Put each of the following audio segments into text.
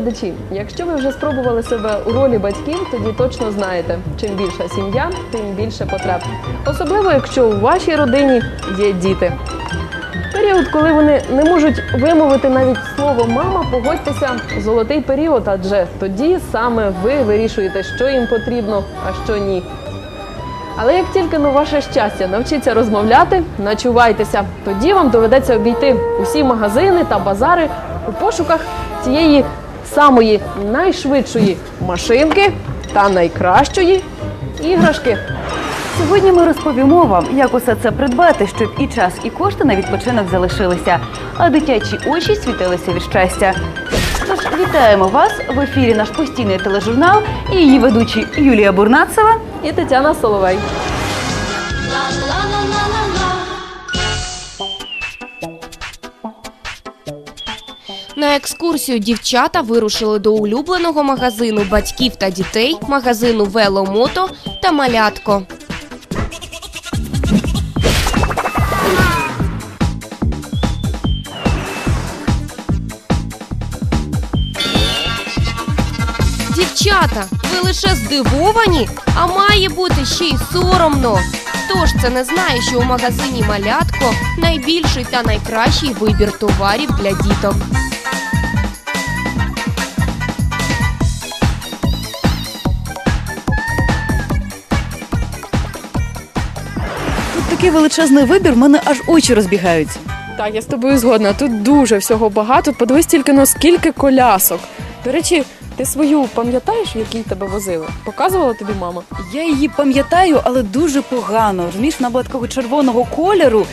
глядачі, якщо ви вже спробували себе у ролі батьків, тоді точно знаєте, чим більша сім'я, тим більше потреб. Особливо, якщо у вашій родині є діти. Період, коли вони не можуть вимовити навіть слово мама, погодьтеся, золотий період, адже тоді саме ви вирішуєте, що їм потрібно, а що ні. Але як тільки на ваше щастя навчиться розмовляти, начувайтеся. Тоді вам доведеться обійти усі магазини та базари у пошуках цієї самої найшвидшої машинки та найкращої іграшки. Сьогодні ми розповімо вам, як усе це придбати, щоб і час, і кошти на відпочинок залишилися, а дитячі очі світилися від щастя. Тож вітаємо вас в ефірі наш постійний тележурнал і її ведучі Юлія Бурнацева. І Тетяна Соловей. На екскурсію дівчата вирушили до улюбленого магазину батьків та дітей, магазину Веломото та Малятко. Дівчата, ви лише здивовані, а має бути ще й соромно. Хто ж це не знає, що у магазині Малятко найбільший та найкращий вибір товарів для діток. Такий величезний вибір, в мене аж очі розбігаються. Так, я з тобою згодна. Тут дуже всього багато. Подивись тільки на скільки колясок. До речі, ти свою пам'ятаєш, в якій тебе возили? Показувала тобі мама? Я її пам'ятаю, але дуже погано. Розумієш, вона була такого червоного кольору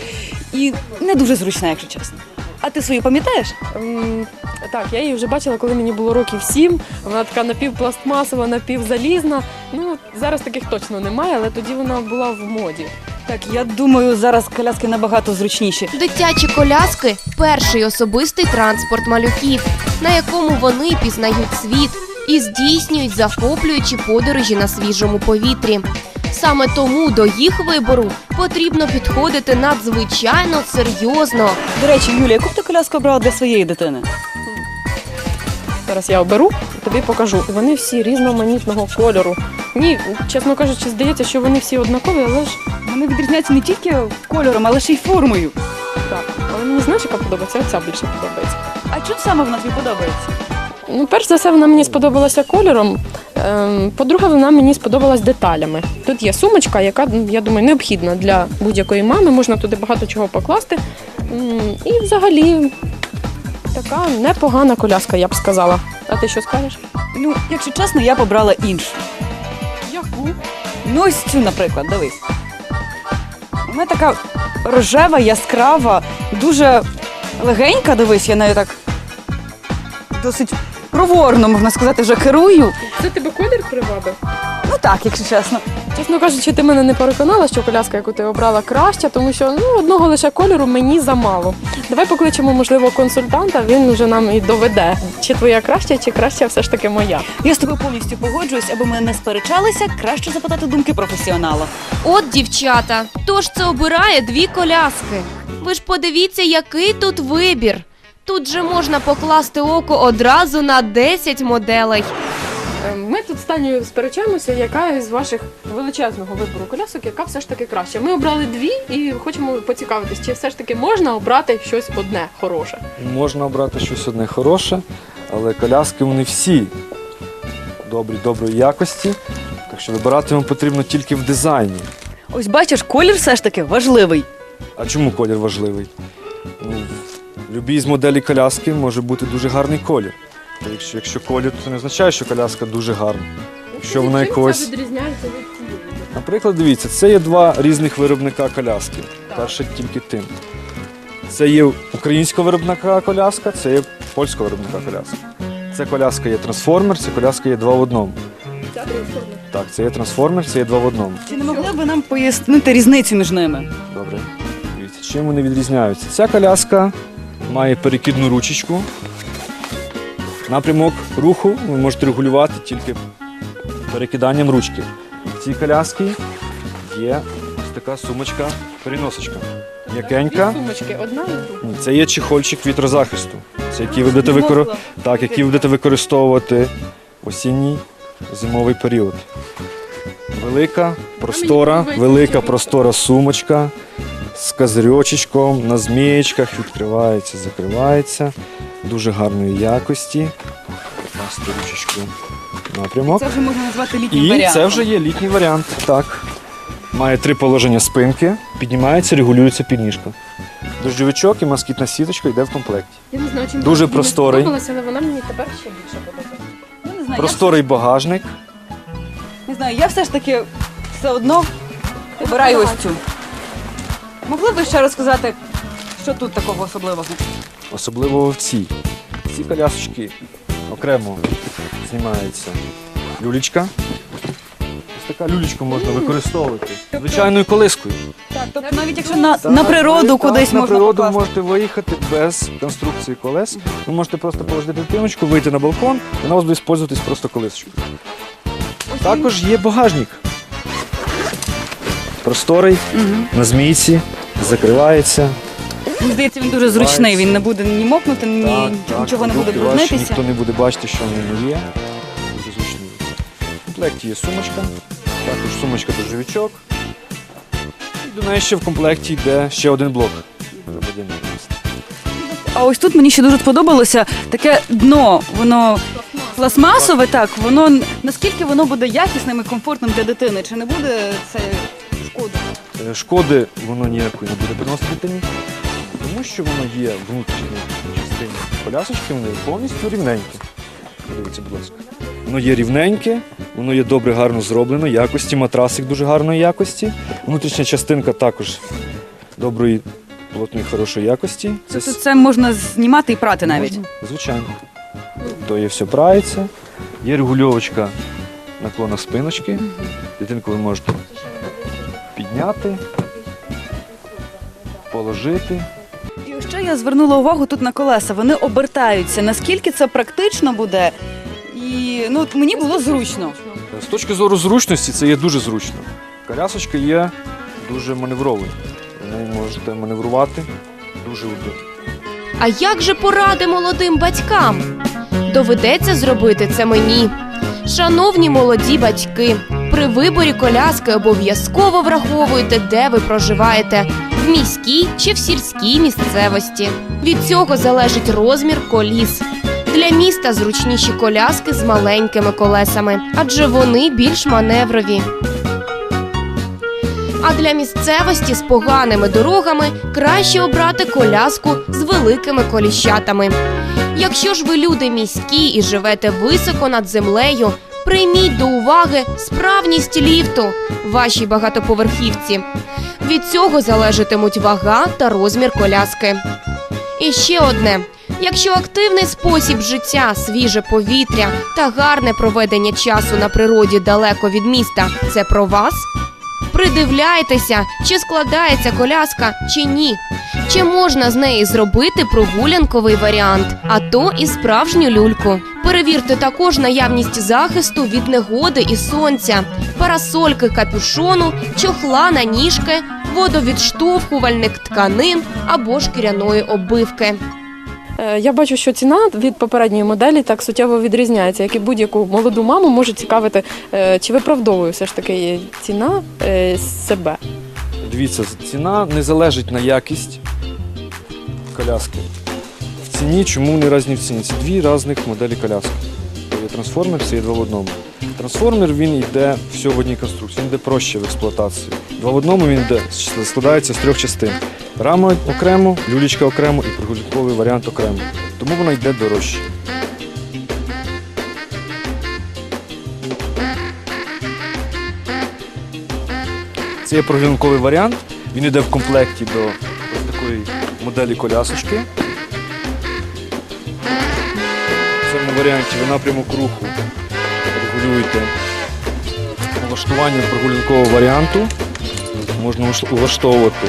і не дуже зручна, якщо чесно. А ти свою пам'ятаєш? Ем, так, я її вже бачила, коли мені було років сім. Вона така напівпластмасова, напівзалізна. Ну зараз таких точно немає, але тоді вона була в моді. Так, я думаю, зараз коляски набагато зручніші. Дитячі коляски перший особистий транспорт малюків, на якому вони пізнають світ і здійснюють захоплюючі подорожі на свіжому повітрі. Саме тому до їх вибору потрібно підходити надзвичайно серйозно. До речі, Юлія, яку б ти коляску обрала для своєї дитини? Зараз я оберу і тобі покажу. Вони всі різноманітного кольору. Ні, чесно кажучи, здається, що вони всі однакові, але ж Вони відрізняються не тільки кольором, але ще й формою. так. Але мені знаєш, яка подобається? Оця більше подобається. А чому саме вона тобі подобається? Ну, перш за все, вона мені сподобалася кольором. Ем, По-друге, вона мені сподобалась деталями. Тут є сумочка, яка, я думаю, необхідна для будь-якої мами. Можна туди багато чого покласти. М, І взагалі така непогана коляска, я б сказала. А ти що скажеш? Ну, якщо чесно, я побрала іншу. Ну, ось цю, наприклад, дивись. Вона така рожева, яскрава, дуже легенька, дивись, я нею так досить проворно, можна сказати, вже керую. Це тебе колір привабив? Так, якщо чесно. Чесно кажучи, ти мене не переконала, що коляска, яку ти обрала, краща, тому що ну, одного лише кольору мені замало. Давай покличемо, можливо, консультанта, він вже нам і доведе, чи твоя краща, чи краща все ж таки моя. Я з тобою повністю погоджуюсь, аби ми не сперечалися, краще запитати думки професіонала. От дівчата, хто ж це обирає дві коляски? Ви ж подивіться, який тут вибір. Тут же можна покласти око одразу на 10 моделей. Е, Ми тут з Танею сперечаємося, яка із ваших величезного вибору колясок, яка все ж таки краща. Ми обрали дві і хочемо поцікавитись, чи все ж таки можна обрати щось одне хороше. Можна обрати щось одне хороше, але коляски вони всі добрі, доброї якості. Так що вибирати вам потрібно тільки в дизайні. Ось бачиш, колір все ж таки важливий. А чому колір важливий? Ну, в любій з моделей коляски може бути дуже гарний колір. Якщо, якщо колір, то це не означає, що коляска дуже гарна. Якщо вона якогось. відрізняється від цієї. Наприклад, дивіться, це є два різних виробника коляски. Перше тільки тим. Це є українського виробника коляска, це є польського виробника коляска. Це коляска є трансформер, це коляска є два в одному. Так, це є трансформер, це є два в одному. Чи не могли б нам пояснити різницю між ними? Добре. Дивіться, чим вони відрізняються? Ця коляска має перекидну ручечку. Напрямок руху ви можете регулювати тільки перекиданням ручки. В цій коляскі є ось така сумочка переносочка. М'якенька. сумочки одна і друга. Це є чехольчик вітрозахисту. Це який ви будете, викор... так, який ви будете використовувати в осінній зимовий період. Велика, простора, подобається велика простора сумочка з козирьочечком, на змієчках, відкривається, закривається. Дуже гарної якості. На сторічечку напрямок. Це вже можна назвати літнім І варіантом. це вже є літній варіант. Так. Має три положення спинки, піднімається, регулюється підніжка. Дощовичок і москітна сіточка йде в комплекті. Я не знаю, чим Дуже мені просторий. сподобалася, але вона мені тепер ще більше подобається. Ну, не знаю, Просторий багажник. я, не знаю, я все ж таки все одно обираю ось цю. Могли б ви ще розказати, що тут такого особливого? Особливо в цій. Ці колясочки окремо знімається люлічка. Ось така люлічку можна використовувати. Звичайною колискою. Так, тобто навіть якщо на, на природу кудись так, на природу покласти. можете виїхати без конструкції колес. Ви можете просто положити дитиночку, вийти на балкон, і вона у вас буде використовуватись просто колесочкою. Також є багажник. Просторий, на змійці, закривається. Мені здається, він дуже зручний, він не буде ні мокнути, ні нічого не буде ваші, бруднитися. Ніхто не буде бачити, що в ньому є. Дуже зручний. В комплекті є сумочка, також сумочка дождевичок. І до неї ще в комплекті йде ще один блок. А ось тут мені ще дуже сподобалося таке дно, воно пластмасове, так, воно наскільки воно буде якісним і комфортним для дитини, чи не буде це шкода? Е, Шкоди воно ніякої не буде приносити дитині, тому що воно є в внутрішній частині колясочки, воно є повністю рівненьке. Дивіться, будь ласка. Воно є рівненьке, воно є добре, гарно зроблено, якості, матрасик дуже гарної якості. Внутрішня частинка також доброї, плотної, хорошої якості. Це Тобто це можна знімати і прати навіть. Можна, Звичайно. То є все прається. Є регульовочка наклона спиночки. Дитинку ви можете підняти, положити. І ще я звернула увагу тут на колеса. Вони обертаються. Наскільки це практично буде? І ну от мені було зручно. З точки зору зручності це є дуже зручно. Колясочка є дуже маневровою. Ви можете маневрувати дуже удобно. А як же поради молодим батькам? Доведеться зробити це мені. Шановні молоді батьки, при виборі коляски обов'язково враховуйте, де ви проживаєте міській чи в сільській місцевості. Від цього залежить розмір коліс. Для міста зручніші коляски з маленькими колесами, адже вони більш маневрові. А для місцевості з поганими дорогами краще обрати коляску з великими коліщатами. Якщо ж ви люди міські і живете високо над землею, прийміть до уваги справність ліфту вашій багатоповерхівці. Від цього залежатимуть вага та розмір коляски. І ще одне: якщо активний спосіб життя, свіже повітря та гарне проведення часу на природі далеко від міста це про вас. Придивляйтеся, чи складається коляска, чи ні. Чи можна з неї зробити прогулянковий варіант, а то і справжню люльку. Перевірте також наявність захисту від негоди і сонця, парасольки капюшону, чохла на ніжки, водовідштовхувальник тканин або шкіряної оббивки. Е, Я бачу, що ціна від попередньої моделі так суттєво відрізняється, як і будь-яку молоду маму може цікавити, е, чи виправдовує все ж таки ціна е, себе. Дивіться, ціна не залежить на якість коляски. Ціні чому не різні в ціні? Це дві різних моделі коляски. Є трансформер, це є два в одному. Трансформер він йде все в одній конструкції, він йде проще в експлуатації. Два в одному він йде, складається з трьох частин. Рама окремо, люлічка окремо і прогулянковий варіант окремо. Тому вона йде дорожче. Це є прогулянковий варіант. Він йде в комплекті до ось такої моделі колясочки. В цьому варіанті ви напрямок руху регулюєте налаштування прогулянкового варіанту. Можна улаштовувати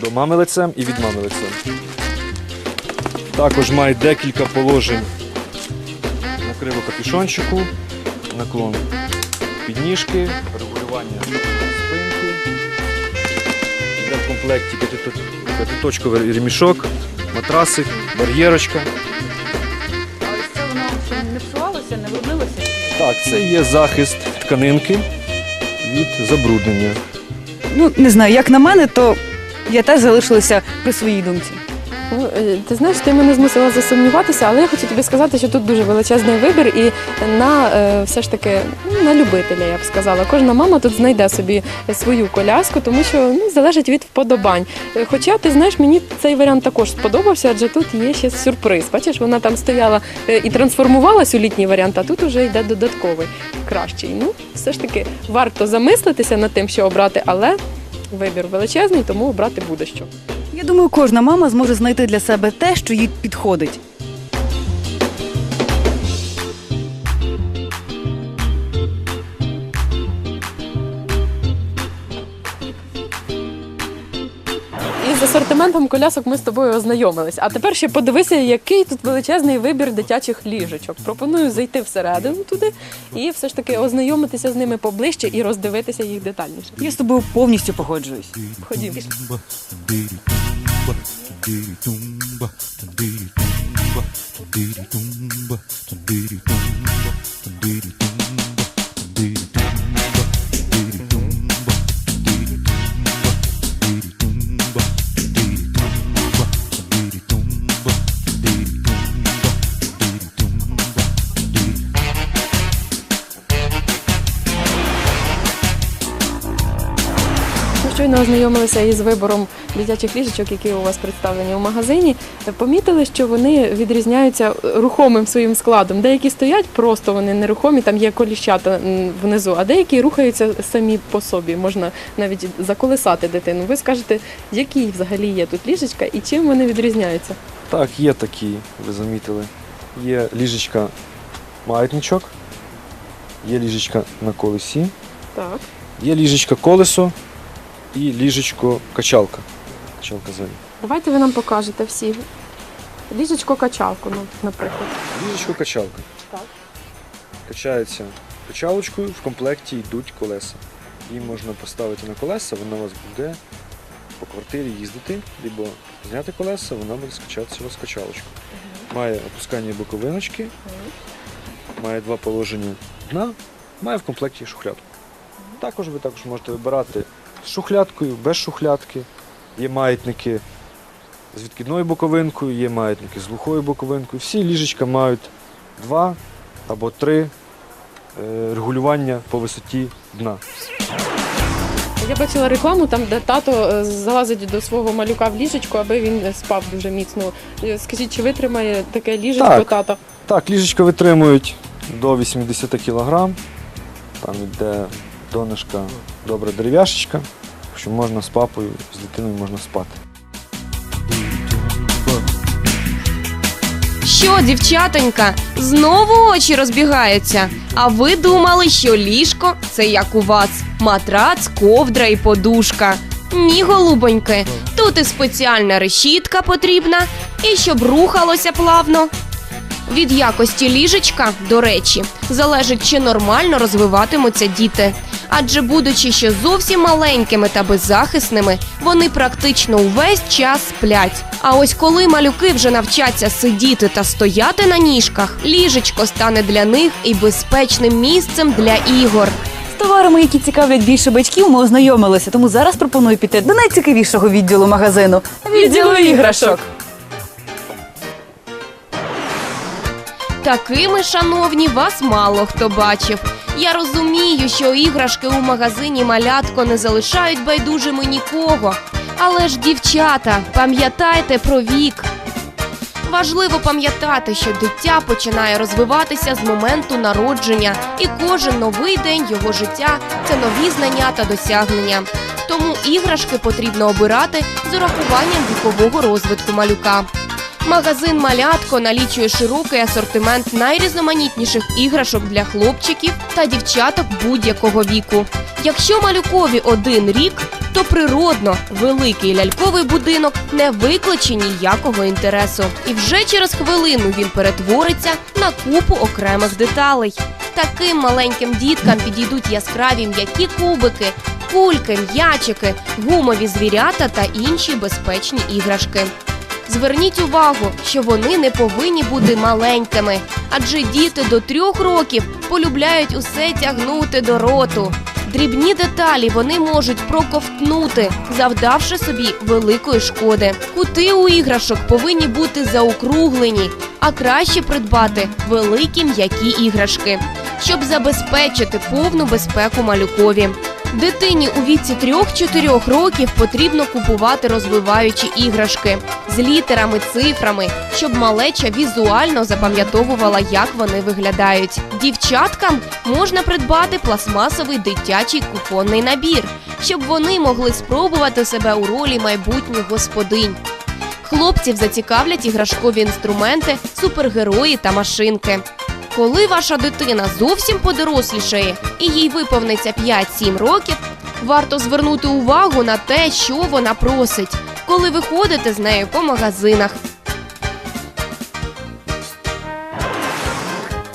до мами лицем і від мами лицем. Також має декілька положень накриво капюшончику, наклон підніжки, регулювання спинки. Йде в комплекті п'яти- п'ятиточковий ремішок, матрасик, бар'єрочка. Так, це є захист тканинки від забруднення. Ну, не знаю, як на мене, то я теж залишилася при своїй думці. Ну, е, ти знаєш, ти мене змусила засумніватися, але я хочу тобі сказати, що тут дуже величезний вибір і на е, все ж таки ну, на любителя, я б сказала. Кожна мама тут знайде собі свою коляску, тому що ну, залежить від вподобань. Е, Хоча ти знаєш, мені цей варіант також сподобався, адже тут є ще сюрприз. Бачиш, вона там стояла і трансформувалась у літній варіант, а тут вже йде додатковий, кращий. Ну, все ж таки варто замислитися над тим, що обрати, але вибір величезний, тому обрати буде що. Я думаю, кожна мама зможе знайти для себе те, що їй підходить. І з асортиментом колясок ми з тобою ознайомились. А тепер ще подивися, який тут величезний вибір дитячих ліжечок. Пропоную зайти всередину туди і все ж таки ознайомитися з ними поближче і роздивитися їх детальніше. Я з тобою повністю погоджуюсь. Ходімо. tumba, tandiri tumba, tandiri tumba, tandiri tumba, tandiri tumba. Щойно ознайомилися із вибором дитячих ліжечок, які у вас представлені у магазині. Помітили, що вони відрізняються рухомим своїм складом. Деякі стоять просто вони нерухомі, там є коліщата внизу, а деякі рухаються самі по собі. Можна навіть заколисати дитину. Ви скажете, які взагалі є тут ліжечка і чим вони відрізняються? Так, є такі, ви замітили. Є ліжечка маятничок, є ліжечка на колесі, Так. є ліжечка колесо і ліжечко качалка. Качалка ззаді. Давайте ви нам покажете всі. Ліжечко-качалку, ну, наприклад. Ліжечко качалка. Так. Качається качалочкою, в комплекті йдуть колеса. Її можна поставити на колеса, вона у вас буде по квартирі їздити, або зняти колеса, вона буде скачатися у вас качалочку. Має опускання боковиночки, має два положення дна, має в комплекті шухлядку. Також ви також можете вибирати з шухлядкою, без шухлядки. Є маятники з відкидною боковинкою, є маятники з глухою боковинкою. Всі ліжечка мають два або три е, регулювання по висоті дна. Я бачила рекламу, там, де тато е, залазить до свого малюка в ліжечко, аби він е, спав дуже міцно. Скажіть, чи витримає таке ліжечко Так. тата? Так, ліжечка витримують до 80 кг. Там йде донышка добра дерев'яшечка, що можна з папою, з дитиною можна спати. Що, дівчатонька, знову очі розбігаються. А ви думали, що ліжко це як у вас матрац, ковдра і подушка. Ні, голубоньки, тут і спеціальна решітка потрібна, і щоб рухалося плавно. Від якості ліжечка, до речі, залежить, чи нормально розвиватимуться діти. Адже, будучи ще зовсім маленькими та беззахисними, вони практично увесь час сплять. А ось коли малюки вже навчаться сидіти та стояти на ніжках, ліжечко стане для них і безпечним місцем для ігор. З товарами, які цікавлять більше батьків, ми ознайомилися, тому зараз пропоную піти до найцікавішого відділу магазину відділу іграшок. Такими, шановні, вас мало хто бачив. Я розумію, що іграшки у магазині малятко не залишають байдужими нікого. Але ж, дівчата, пам'ятайте про вік. Важливо пам'ятати, що дитя починає розвиватися з моменту народження, і кожен новий день його життя це нові знання та досягнення. Тому іграшки потрібно обирати з урахуванням вікового розвитку малюка. Магазин Малятко налічує широкий асортимент найрізноманітніших іграшок для хлопчиків та дівчаток будь-якого віку. Якщо малюкові один рік, то природно великий ляльковий будинок не викличе ніякого інтересу. І вже через хвилину він перетвориться на купу окремих деталей. Таким маленьким діткам підійдуть яскраві м'які кубики, кульки, м'ячики, гумові звірята та інші безпечні іграшки. Зверніть увагу, що вони не повинні бути маленькими, адже діти до трьох років полюбляють усе тягнути до роту. Дрібні деталі вони можуть проковтнути, завдавши собі великої шкоди. Кути у іграшок повинні бути заокруглені, а краще придбати великі м'які іграшки, щоб забезпечити повну безпеку малюкові. Дитині у віці 3-4 років потрібно купувати розвиваючі іграшки з літерами, цифрами, щоб малеча візуально запам'ятовувала, як вони виглядають. Дівчаткам можна придбати пластмасовий дитячий купонний набір, щоб вони могли спробувати себе у ролі майбутніх господинь. Хлопців зацікавлять іграшкові інструменти, супергерої та машинки. Коли ваша дитина зовсім подорослішає і їй виповниться 5-7 років, варто звернути увагу на те, що вона просить, коли ви ходите з нею по магазинах.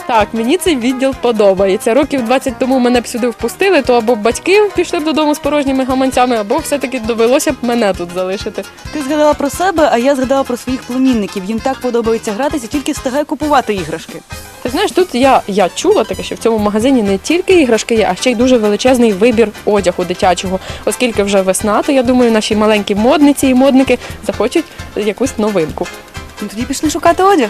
Так, мені цей відділ подобається. Років 20 тому мене б сюди впустили, то або батьки пішли б додому з порожніми гаманцями, або все-таки довелося б мене тут залишити. Ти згадала про себе, а я згадала про своїх племінників. Їм так подобається гратися, тільки встигай купувати іграшки. Ти знаєш, тут я, я чула таке, що в цьому магазині не тільки іграшки є, а ще й дуже величезний вибір одягу дитячого. Оскільки вже весна, то я думаю, наші маленькі модниці і модники захочуть якусь новинку. Ну тоді пішли шукати одяг.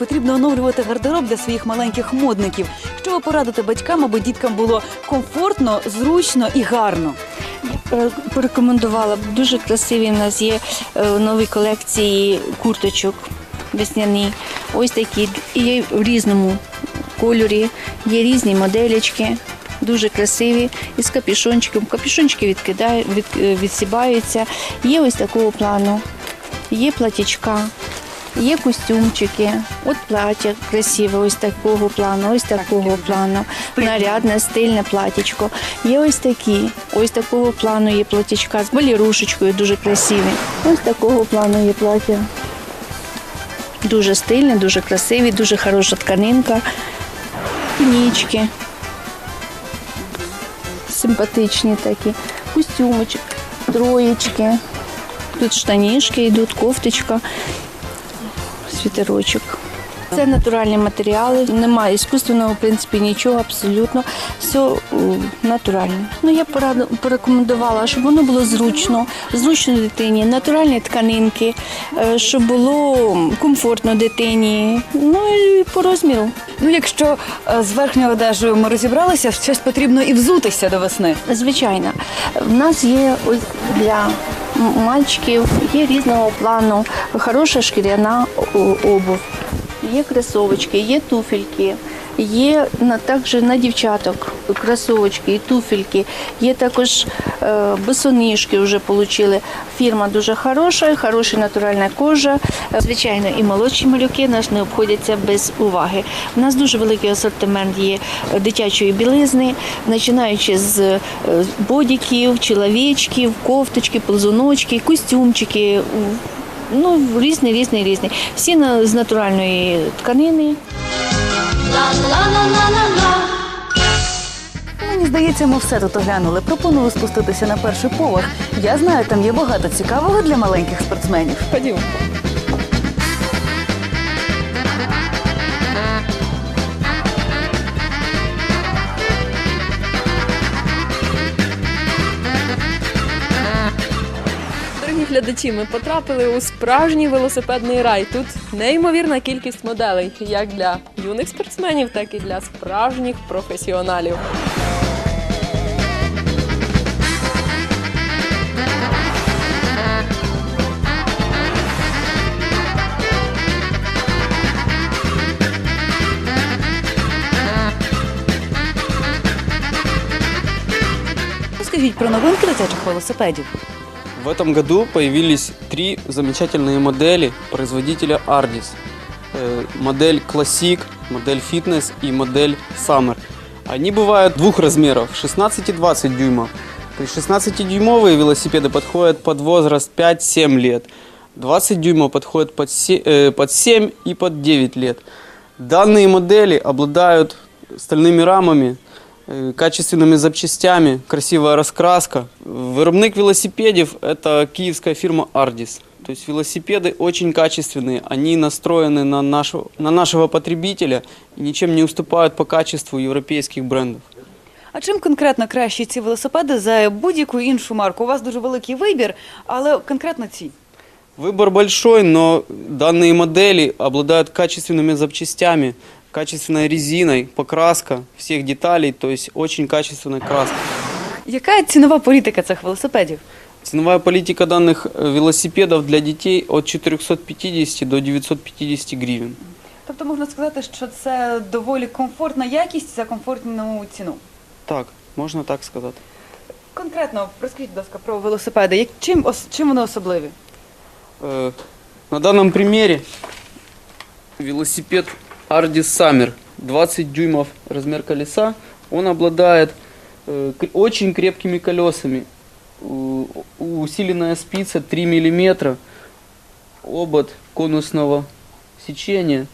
Потрібно оновлювати гардероб для своїх маленьких модників. Що ви порадите батькам, аби діткам було комфортно, зручно і гарно? Е, порекомендувала б. Дуже красиві в нас є е, нові колекції курточок весняні. Ось такі і в різному кольорі, є різні моделечки. Дуже красиві, із капюшончиком. Капюшончики відкидає, від, е, відсібаються. Є ось такого плану, є платічка, є костюмчики. От плаття красиве, ось такого плану, ось такого плану. Нарядне, стильне платічко. Є ось такі, ось такого плану є платічка з балірушечкою, дуже красиві. Ось такого плану є плаття. Дуже стильне, дуже красиві, дуже хороша тканинка. Нічки. Симпатичні такі. Костюмочок, троєчки. Тут штанішки йдуть, кофточка, світерочок. Це натуральні матеріали, немає іскусственного в принципі нічого абсолютно. Все е, натуральне. Ну я пораду порекомендувала, щоб воно було зручно, зручно дитині, натуральні тканинки, е, щоб було комфортно дитині. Ну і по розміру. Ну, якщо е, з верхньою одежею ми розібралися, щось потрібно і взутися до весни. Звичайно, в нас є ось для мальчиків є різного плану, хороша шкіряна обувь, обув, є кресовочки, є туфельки. Є на також на дівчаток кросовочки і туфельки. Є також е, босоніжки вже отримали. Фірма дуже хороша, хороша натуральна кожа. Звичайно, і молодші малюки нас не обходяться без уваги. У нас дуже великий асортимент є дитячої білизни, починаючи з е, бодіків, чоловічків, кофточки, ползуночки, костюмчики. Ну, різні, різні, різні. Всі з натуральної тканини. Мені здається, ми все тут оглянули. Пропоную спуститися на перший поверх. Я знаю, там є багато цікавого для маленьких спортсменів. Ходімо. Глядачі, ми потрапили у справжній велосипедний рай. Тут неймовірна кількість моделей, як для юних спортсменів, так і для справжніх професіоналів. Розкажіть про новинки дитячих велосипедів. В этом году появились три замечательные модели производителя Ardis. э, модель Classic, модель Fitness и модель Summer. Они бывают двух размеров, 16 и 20 дюймов. Есть 16-дюймовые велосипеды подходят под возраст 5-7 лет. 20 дюймов подходят под, се- э, под 7 и под 9 лет. Данные модели обладают стальными рамами, качественными запчастями, красивая раскраска. Виробник велосипедов – это киевская фирма Ardis. То есть велосипеды очень качественные, они настроены на нашего, на нашего потребителя и ничем не уступают по качеству европейских брендов. А чим конкретно кращі ці велосипеди за будь-яку іншу марку? У вас дуже великий вибір, але конкретно ці. Выбор большой, но данные модели обладают качественными запчастями, качественной резиной, покраска всех деталей, то есть очень качественная краска. Яка цінова політика цих велосипедів? Ценовая политика данных э, велосипедов для детей от 450 до 950 гривен. Тобто можна сказати, що це доволі комфортна якість за комфортну ціну. Так, можно так сказать. Конкретно розкажіть, будь ласка, про велосипеди. Як, чим, ос- чим вони особливі? Э, На данном примере велосипед Ardis Summer 20 дюймов размер колеса. Он обладает э, очень крепкими колесами. Усиленная спица 3 миллиметра. Обод конусного сечения.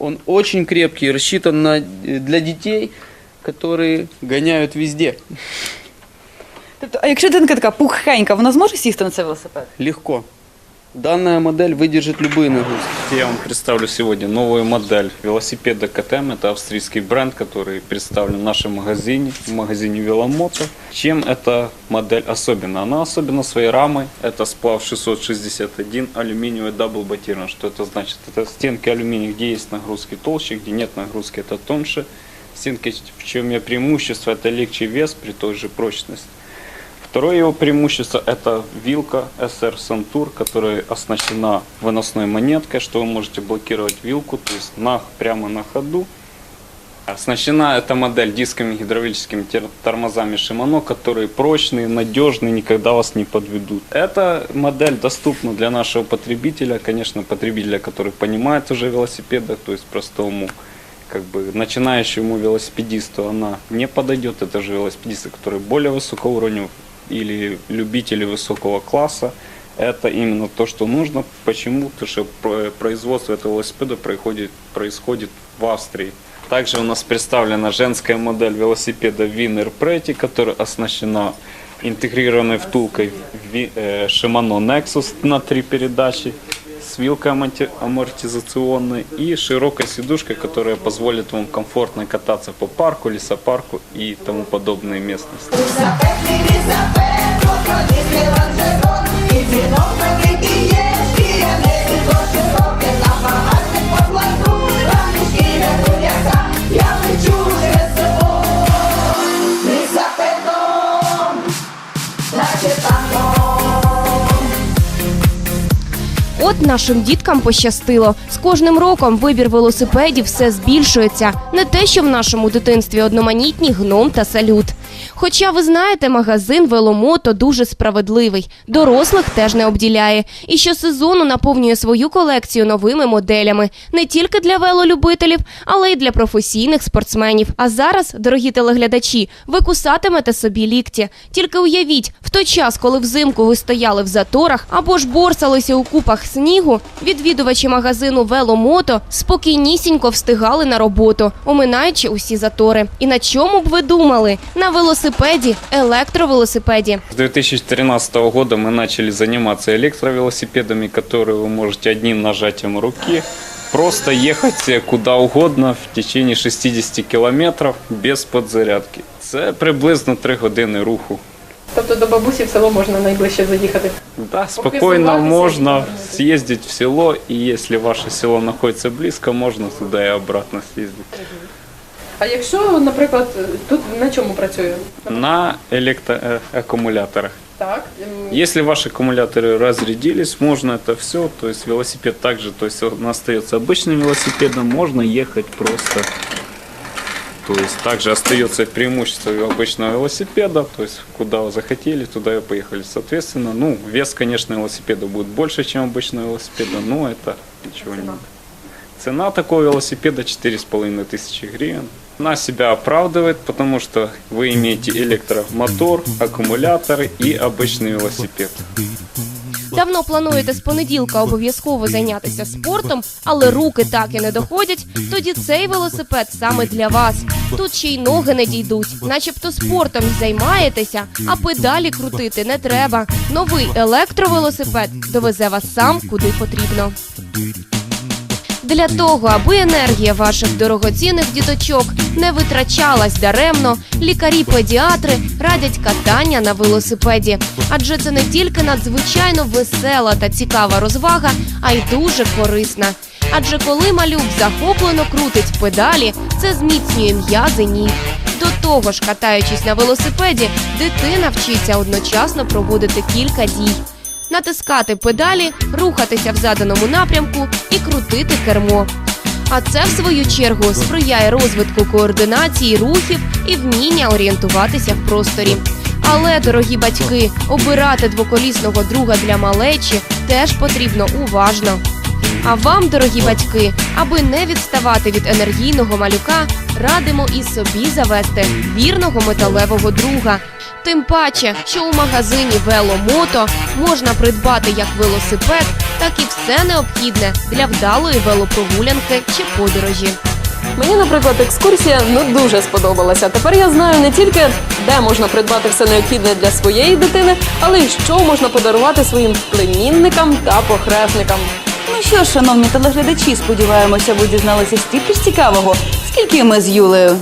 Он очень крепкий, рассчитан на, э, для детей, которые гоняют везде. Тобто, а якщо дитинка така пухенька, вона зможе сісти на цей велосипед? Легко. Данная модель выдержит любые нагрузки. Я вам представлю сегодня новую модель велосипеда КТМ. Это австрийский бренд, который представлен в нашем магазине, в магазине Веломото. Чем эта модель особенна? Она особенна своей рамой. Это сплав 661 алюминиевый дабл батирон. Что это значит? Это стенки алюминия, где есть нагрузки толще, где нет нагрузки, это тоньше. Стенки, в чем ее преимущество, это легче вес при той же прочности. Второе его преимущество – это вилка SR Santur, которая оснащена выносной монеткой, что вы можете блокировать вилку, то есть на, прямо на ходу. Оснащена эта модель дисками гидравлическими тормозами Shimano, которые прочные, надежные, никогда вас не подведут. Эта модель доступна для нашего потребителя, конечно, потребителя, который понимает уже велосипедах, то есть простому как бы начинающему велосипедисту она не подойдет. Это же велосипедисты, которые более высокого уровня или любители высокого класса. Это именно то, что нужно. Почему? Потому что про- производство этого велосипеда происходит, происходит в Австрии. Также у нас представлена женская модель велосипеда Winner Pretty, которая оснащена интегрированной втулкой Ви- э, Shimano Nexus на три передачи с вилкой аморти- амортизационной и широкой сидушкой, которая позволит вам комфортно кататься по парку, лесопарку и тому подобные местности. От нашим діткам пощастило. З кожним роком вибір велосипедів все збільшується. Не те, що в нашому дитинстві одноманітні гном та салют. Хоча ви знаєте, магазин веломото дуже справедливий, дорослих теж не обділяє. І щосезону наповнює свою колекцію новими моделями не тільки для велолюбителів, але й для професійних спортсменів. А зараз, дорогі телеглядачі, ви кусатимете собі лікті. Тільки уявіть, в той час, коли взимку ви стояли в заторах або ж борсалися у купах снігу, відвідувачі магазину Веломото спокійнісінько встигали на роботу, оминаючи усі затори. І на чому б ви думали? На велосипеді, електровелосипеді. С 2013 года мы начали заниматься электровелосипедами, которые вы можете одним нажатием руки просто ехать э, куда угодно в течение 60 километров без подзарядки. Це приблизно 3 години руху. Тобто до бабусі в село можна найближче заїхати. Да, спокойно можно съездить в село, и если ваше село находится близко, можно туда и обратно съездить. А якщо, наприклад, тут на чому працює? На электроаккумуляторах. Так. Если ваши аккумуляторы разрядились, можно это все, то есть велосипед также, то есть он остается обычным велосипедом, можно ехать просто. То есть также остается преимущество обычного велосипеда, то есть куда вы захотели, туда и поехали. Соответственно, ну, вес, конечно, велосипеда будет больше, чем обычного велосипеда, но это ничего не Цена такого велосипеда 4,5 тысячи гривен. Она себя оправдывает, потому что вы имеете электромотор, аккумуляторы и обычный велосипед. Давно плануєте з понеділка обов'язково зайнятися спортом, але руки так і не доходять. Тоді цей велосипед саме для вас. Тут ще й ноги не дійдуть, начебто спортом й займаєтеся, а педалі крутити не треба. Новий електровелосипед довезе вас сам куди потрібно. Для того, аби енергія ваших дорогоцінних діточок не витрачалась даремно, лікарі-педіатри радять катання на велосипеді. Адже це не тільки надзвичайно весела та цікава розвага, а й дуже корисна. Адже коли малюк захоплено крутить педалі, це зміцнює м'язи ніг. До того ж, катаючись на велосипеді, дитина вчиться одночасно проводити кілька дій натискати педалі, рухатися в заданому напрямку і крутити кермо. А це, в свою чергу, сприяє розвитку координації рухів і вміння орієнтуватися в просторі. Але, дорогі батьки, обирати двоколісного друга для малечі теж потрібно уважно. А вам, дорогі батьки, аби не відставати від енергійного малюка, радимо і собі завести вірного металевого друга. Тим паче, що у магазині Веломото можна придбати як велосипед, так і все необхідне для вдалої велопрогулянки чи подорожі. Мені, наприклад, екскурсія ну дуже сподобалася. Тепер я знаю не тільки де можна придбати все необхідне для своєї дитини, але й що можна подарувати своїм племінникам та похресникам. Ну що ж, шановні телеглядачі, сподіваємося, ви дізналися стільки ж цікавого, скільки ми з Юлею.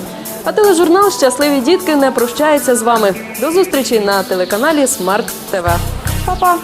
А тележурнал Щасливі дітки не прощається з вами. До зустрічі на телеканалі Смарт ТВ. Па-па!